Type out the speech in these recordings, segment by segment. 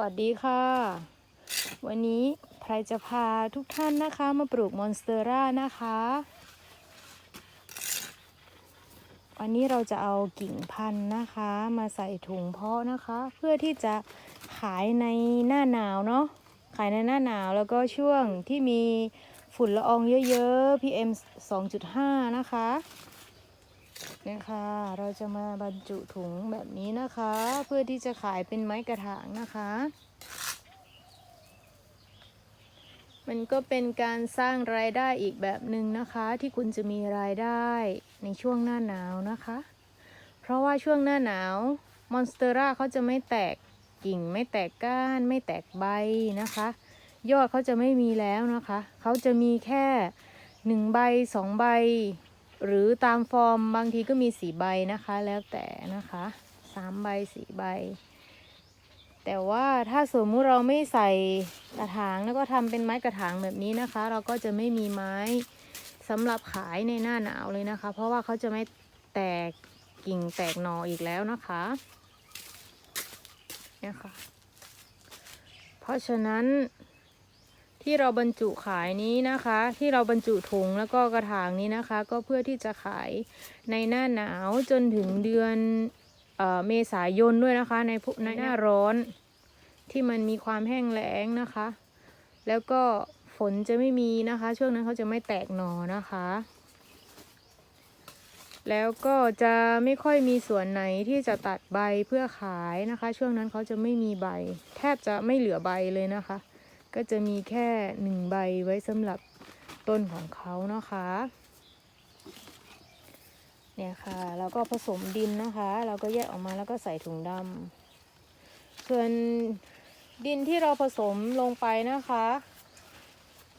วัสดีค่ะ วันนี้ไพรจะพาทุกท่านนะคะมาปลูกมอนสเตอร่านะคะ วันนี้เราจะเอากิ่งพันธุ์นะคะ มาใส่ถุงเพาะนะคะ เพื่อที่จะขายในหน้าหนาวเนาะขายในหน้าหนาวแล้วก็ช่วงที่มีฝุ่นละอองเยอะๆ PM 2.5 นะคะ นี่ค่ะเราจะมาบรรจุถุงแบบนี้นะคะ เพื่อที่จะขายเป็นไม้กระถางนะคะ มันก็เป็นการสร้างรายได้อีกแบบหนึ่งนะคะ ที่คุณจะมีรายได้ในช่วงหน้าหนาวนะคะ เพราะว่าช่วงหน้าหนาวมอนสเตอร่าเขาจะไม่แตกกิ่ง ไม่แตกก้าน ไม่แตกใบนะคะ ยอดเขาจะไม่มีแล้วนะคะ เขาจะมีแค่หนึ่งใบสองใบ หรือตามฟอร์มบางทีก็มีสีใบนะคะ แล้วแต่นะคะสามใบสี่ใบ แต่ว่าถ้าสมมุติเราไม่ใส่กระถางแล้วก็ทำเป็นไม้กระถางแบบนี้นะคะ เราก็จะไม่มีไม้สำหรับขายในหน้าหนาวเลยนะคะ เพราะว่าเขาจะไม่แตกกิ่งแตกหนออีกแล้วนะคะเนี่ยค่ะเพราะฉะนั้น ที่เราบรรจุขายนี้นะคะ ที่เราบรรจุถุงแล้วก็กระถางนี้นะคะ ก็เพื่อที่จะขายในหน้าหนาวจนถึงเดือนเออเมษายนด้วยนะคะ ในพวกในหน้าร้อนที่มันมีความแห้งแล้งนะคะ แล้วก็ฝนจะไม่มีนะคะ ช่วงนั้นเขาจะไม่แตกหนอนะคะ แล้วก็จะไม่ค่อยมีส่วนไหนที่จะตัดใบเพื่อขายนะคะ ช่วงนั้นเขาจะไม่มีใบ แทบจะไม่เหลือใบเลยนะคะ ก็จะมีแค่หนึ่งใบไว้สำหรับต้นของเขานะคะ เนี่ยค่ะ แล้วก็ผสมดินนะคะ เราก็แยกออกมาแล้วก็ใส่ถุงดำส่วนดินที่เราผสมลงไปนะคะ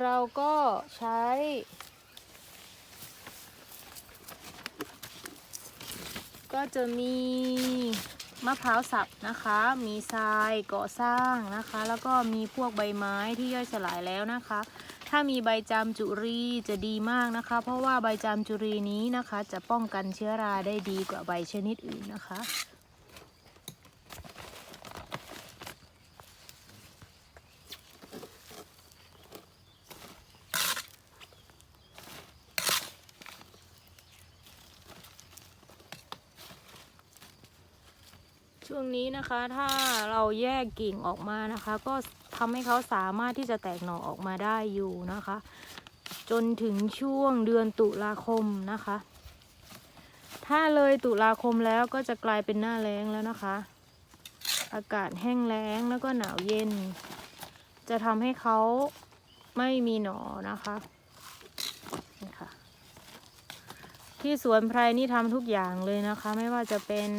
เราก็ใช้ก็จะมี มะพร้าวสับนะคะ มีทรายก่อสร้างนะคะ แล้วก็มีพวกใบไม้ที่ย่อยสลายแล้วนะคะ ถ้ามีใบจามจุรีจะดีมากนะคะ เพราะว่าใบจามจุรีนี้นะคะ จะป้องกันเชื้อราได้ดีกว่าใบชนิดอื่นนะคะ ช่วงนี้นะคะถ้าเราแยกกิ่งออกมานะคะ ก็ทำให้เขาสามารถที่จะแตกหน่อออกมาได้อยู่นะคะ จนถึงช่วงเดือนตุลาคมนะคะ ถ้าเลยตุลาคมแล้วก็จะกลายเป็นหน้าแล้งแล้วนะคะ อากาศแห้งแล้งแล้วก็หนาวเย็น จะทำให้เขาไม่มีหนอนะคะนี่ค่ะที่สวนไพรนี่ทำทุกอย่างเลยนะคะ ไม่ว่าจะเป็น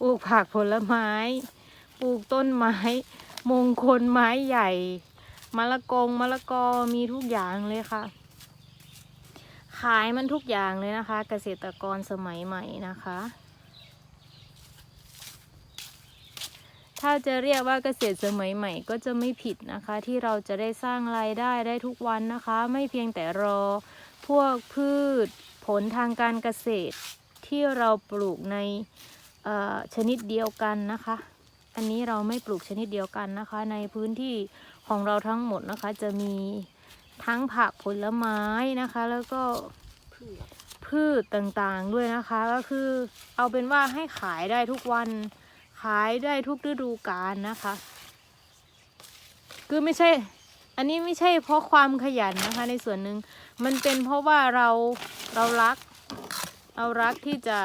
ปลูกผักผลไม้ ปลูกต้นไม้ มงคลไม้ใหญ่ มะละกงมะละกอมีทุกอย่างเลยค่ะ ขายมันทุกอย่างเลยนะคะ เกษตรกรสมัยใหม่นะคะ ถ้าจะเรียกว่าเกษตรสมัยใหม่ก็จะไม่ผิดนะคะ ที่เราจะได้สร้างรายได้ได้ทุกวันนะคะ ไม่เพียงแต่รอพวกพืชผลทางการเกษตรที่เราปลูกใน ชนิดเดียวกันนะคะ อันนี้เราไม่ปลูกชนิดเดียวกันนะคะ ในพื้นที่ของเราทั้งหมดนะคะ จะมีทั้งผักผลไม้นะคะ แล้วก็พืชต่างๆด้วยนะคะ ก็คือเอาเป็นว่าให้ขายได้ทุกวันขายได้ทุกฤดูกาลนะคะ คือไม่ใช่ อันนี้ไม่ใช่เพราะความขยันนะคะ ในส่วนหนึ่งมันเป็นเพราะว่าเราเรารัก เรารักที่จะ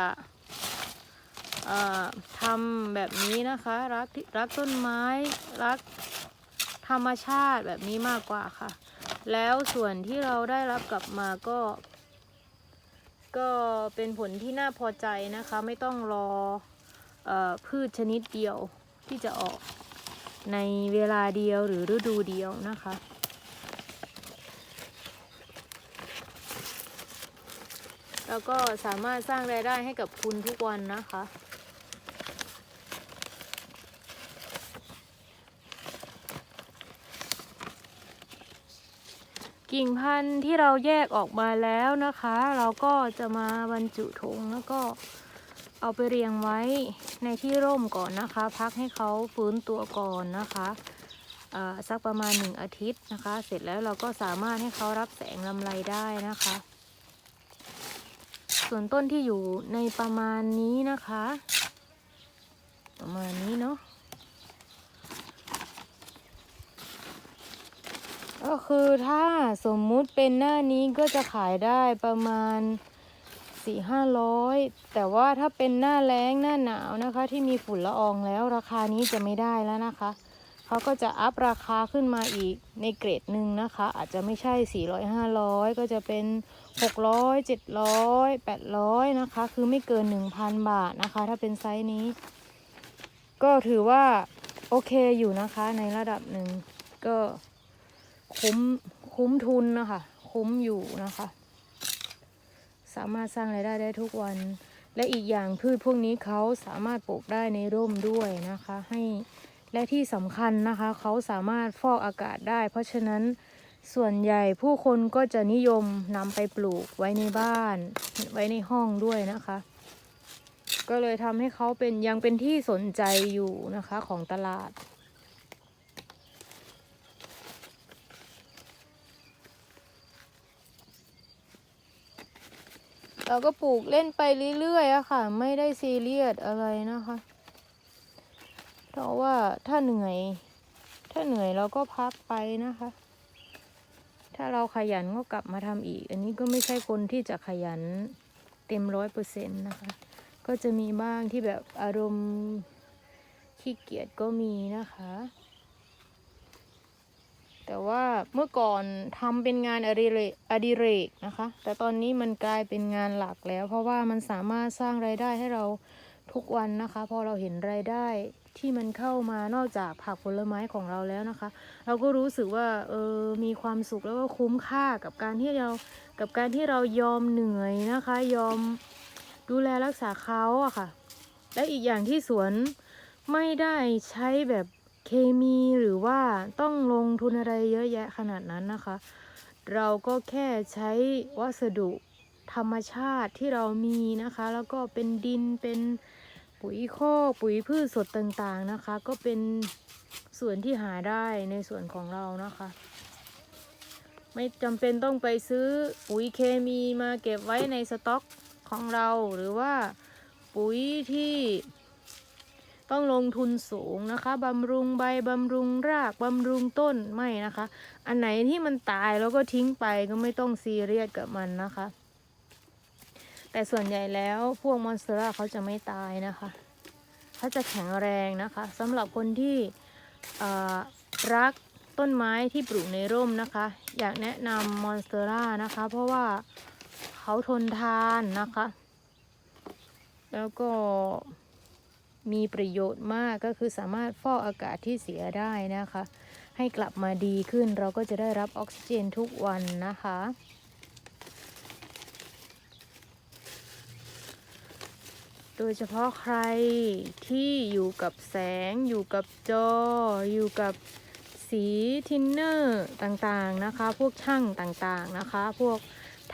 ทำแบบนี้นะคะ รักรักต้นไม้รักธรรมชาติแบบนี้มากกว่าค่ะ แล้วส่วนที่เราได้รับกลับมาก็ ก็เป็นผลที่น่าพอใจนะคะ ไม่ต้องรออพืชชนิดเดียวที่จะออกในเวลาเดียวหรือฤดูเดียวนะคะแล้วก็สามารถสร้างรายได้ให้กับคุณทุกวันนะคะ กิ่งพันธุ์ที่เราแยกออกมาแล้วนะคะ เราก็จะมาบรรจุถุงแล้วก็เอาไปเรียงไว้ในที่ร่มก่อนนะคะ พักให้เขาฟื้นตัวก่อนนะคะสักประมาณหนึ่งอาทิตย์นะคะ เสร็จแล้วเราก็สามารถให้เขารับแสงลำไรได้นะคะ ส่วนต้นที่อยู่ในประมาณนี้นะคะ ประมาณนี้เนาะ คือถ้าสมมุติเป็นหน้านี้ก็จะขายได้ประมาณสี่ห้าร้อยแต่ว่าถ้าเป็นหน้าแล้งหน้าหนาวนะคะ ที่มีฝุ่นละอองแล้วราคานี้จะไม่ได้แล้วนะคะเขาก็จะอัพราคาขึ้นมาอีกในเกรดหนึ่งนะคะ อาจจะไม่ใช่ 400 500 ก็จะเป็น 600 700 800 นะคะ คือไม่เกิน 1,000 บาทนะคะ ถ้าเป็นไซส์นี้ ก็ถือว่า โอเคอยู่นะคะในระดับหนึ่งก็ คุ้มคุ้มทุนนะคะ คุ้มอยู่นะคะ สามารถสร้างรายได้ได้ทุกวัน และอีกอย่างพืชพวกนี้เขาสามารถปลูกได้ในร่มด้วยนะคะ ให้และที่สำคัญนะคะเขาสามารถฟอกอากาศได้ เพราะฉะนั้นส่วนใหญ่ผู้คนก็จะนิยมนำไปปลูกไว้ในบ้าน ไว้ในห้องด้วยนะคะ ก็เลยทำให้เขาเป็นยังเป็นที่สนใจอยู่นะคะของตลาด เราก็ปลูกเล่นไปเรื่อยๆอะค่ะ ไม่ได้ซีเรียสอะไรนะคะ เพราะว่าถ้าเหนื่อย ถ้าเหนื่อยเราก็พักไปนะคะ ถ้าเราขยันก็กลับมาทำอีก อันนี้ก็ไม่ใช่คนที่จะขยันเต็มร้อยเปอร์เซ็นต์นะคะ ก็จะมีบ้างที่แบบอารมณ์ขี้เกียจก็มีนะคะ แต่ว่าเมื่อก่อนทำเป็นงานอดิเรกอดิเรกนะคะ แต่ตอนนี้มันกลายเป็นงานหลักแล้ว เพราะว่ามันสามารถสร้างรายได้ให้เราทุกวันนะคะ พอเราเห็นรายได้ที่มันเข้ามานอกจากผักผลไม้ของเราแล้วนะคะ เราก็รู้สึกว่าเออมีความสุขแล้วก็คุ้มค่ากับการที่เรากับการที่เรายอมเหนื่อยนะคะ ยอมดูแลรักษาเขาอะค่ะ และอีกอย่างที่สวนไม่ได้ใช้แบบ เคมีหรือว่าต้องลงทุนอะไรเยอะแยะขนาดนั้นนะคะ เราก็แค่ใช้วัสดุธรรมชาติที่เรามีนะคะ แล้วก็เป็นดินเป็นปุ๋ยคอกปุ๋ยพืชสดต่างๆนะคะ ก็เป็นส่วนที่หาได้ในส่วนของเรานะคะ ไม่จำเป็นต้องไปซื้อปุ๋ยเคมีมาเก็บไว้ในสต็อกของเราหรือว่าปุ๋ยที่ ต้องลงทุนสูงนะคะบำรุงใบบำรุงรากบำรุงต้นไม่นะคะ อันไหนที่มันตายแล้วก็ทิ้งไปก็ไม่ต้องซีเรียสกับมันนะคะ แต่ส่วนใหญ่แล้วพวกมอนสเตอร่าเขาจะไม่ตายนะคะเขาจะแข็งแรงนะคะสำหรับคนที่รักต้นไม้ที่ปลูกในร่มนะคะ อยากแนะนำมอนสเตอร่านะคะ เพราะว่าเขาทนทานนะคะ แล้วก็ มีประโยชน์มากก็คือสามารถฟอกอากาศที่เสียได้นะคะ ให้กลับมาดีขึ้นเราก็จะได้รับออกซิเจนทุกวันนะคะ โดยเฉพาะใครที่อยู่กับแสง อยู่กับจอ อยู่กับสีทินเนอร์ต่างๆนะคะ พวกช่างต่างๆนะคะ พวก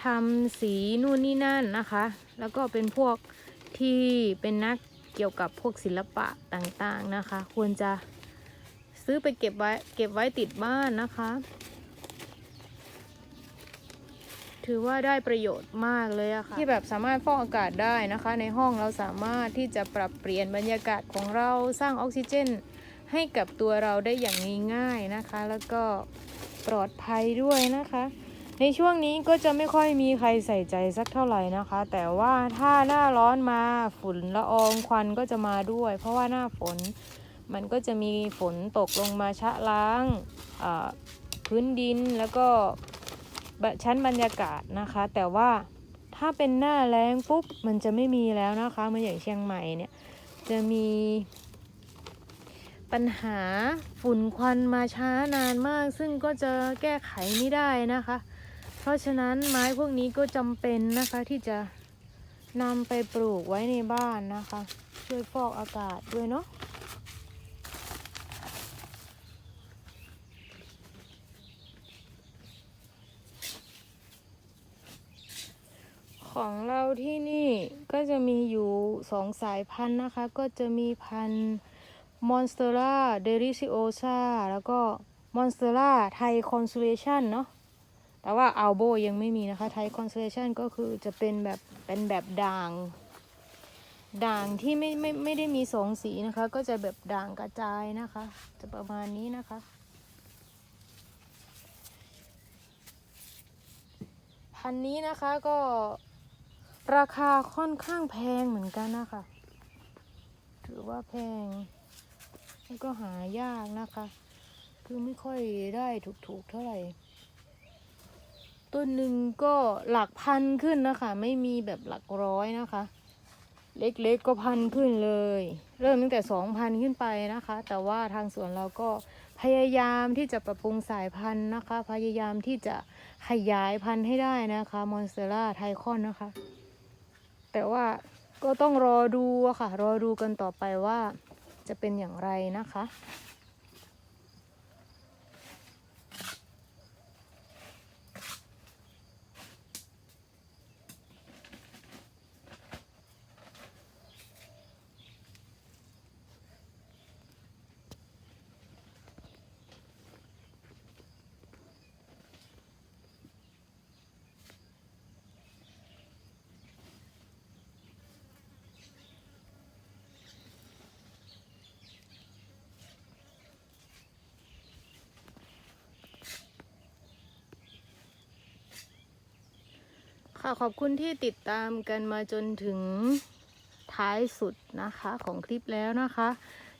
ทำสีนู่นนี่นั่นนะคะ แล้วก็เป็นพวกที่เป็นนัก กี่ยวกับพวกศิลปะต่างๆนะคะ ควรจะซื้อไปเก็บไว้เก็บไว้ติดบ้านนะคะ ถือว่าได้ประโยชน์มากเลยอะค่ะที่แบบสามารถฟอกอากาศได้นะคะ ในห้องเราสามารถที่จะปรับเปลี่ยนบรรยากาศของเราสร้างออกซิเจน ให้กับตัวเราได้อย่างง่ายๆนะคะ แล้วก็ปลอดภัยด้วยนะคะ ในช่วงนี้ก็จะไม่ค่อยมีใครใส่ใจสักเท่าไหร่นะคะ แต่ว่าถ้าหน้าร้อนมาฝุ่นละอองควันก็จะมาด้วย เพราะว่าหน้าฝนมันก็จะมีฝนตกลงมาชะล้างพื้นดินแล้วก็ชั้นบรรยากาศนะคะ แต่ว่าถ้าเป็นหน้าแล้งปุ๊บมันจะไม่มีแล้วนะคะเมือนอย่างเชียงใหม่เนี่ยจะมีปัญหาฝุ่นควันมาช้านานมาก ซึ่งก็จะแก้ไขไม่ได้นะคะ เพราะฉะนั้นไม้พวกนี้ก็จำเป็นนะคะที่จะนำไปปลูกไว้ในบ้านนะคะ ช่วยฟอกอากาศด้วยเนาะขของเราที่นี่ก็จะมีอยู่สองสายพันธุ์นะคะ ก็จะมีพันธุ์มอนสเตอร่าเดริซิโอซาแล้วก็มอนสเตอร่าไทยคอนซูเลชันเนาะ แต่ว่าอัลโบยังไม่มีนะคะไทยคอนเซเลชันก็คือจะเป็นแบบเป็นแบบด่าง ด่างที่ไม่ไม่ไม่ได้มีสองสีนะคะ ก็จะแบบด่างกระจายนะคะ จะประมาณนี้นะคะ พันนี้นะคะก็ราคาค่อนข้างแพงเหมือนกันนะคะ ถือว่าแพงแล้วก็หายากนะคะ คือไม่ค่อยได้ถูกๆเท่าไหร่ ต้นหนึ่งก็หลักพันขึ้นนะคะ ไม่มีแบบหลักร้อยนะคะ เล็กๆก็พันขึ้นเลย เริ่มตั้งแต่สองพันขึ้นไปนะคะ แต่ว่าทางสวนเราก็พยายามที่จะปรับปรุงสายพันธุ์นะคะ พยายามที่จะขยายพันธุ์ให้ได้นะคะมอนสเตอร่าไทคอนนะคะ แต่ว่าก็ต้องรอดูอะค่ะ รอดูกันต่อไปว่าจะเป็นอย่างไรนะคะ ค่ะขอบคุณที่ติดตามกันมาจนถึงท้ายสุดนะคะของคลิปแล้วนะคะ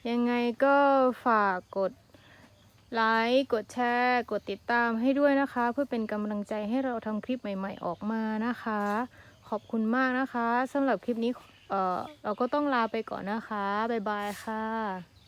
ยังไงก็ฝากกดไลค์กดแชร์ กดติดตามให้ด้วยนะคะ เพื่อเป็นกำลังใจให้เราทำคลิปใหม่ ๆ ออกมานะคะ ขอบคุณมากนะคะสำหรับคลิปนี้เออเราก็ต้องลาไปก่อนนะคะ บ๊ายบายค่ะ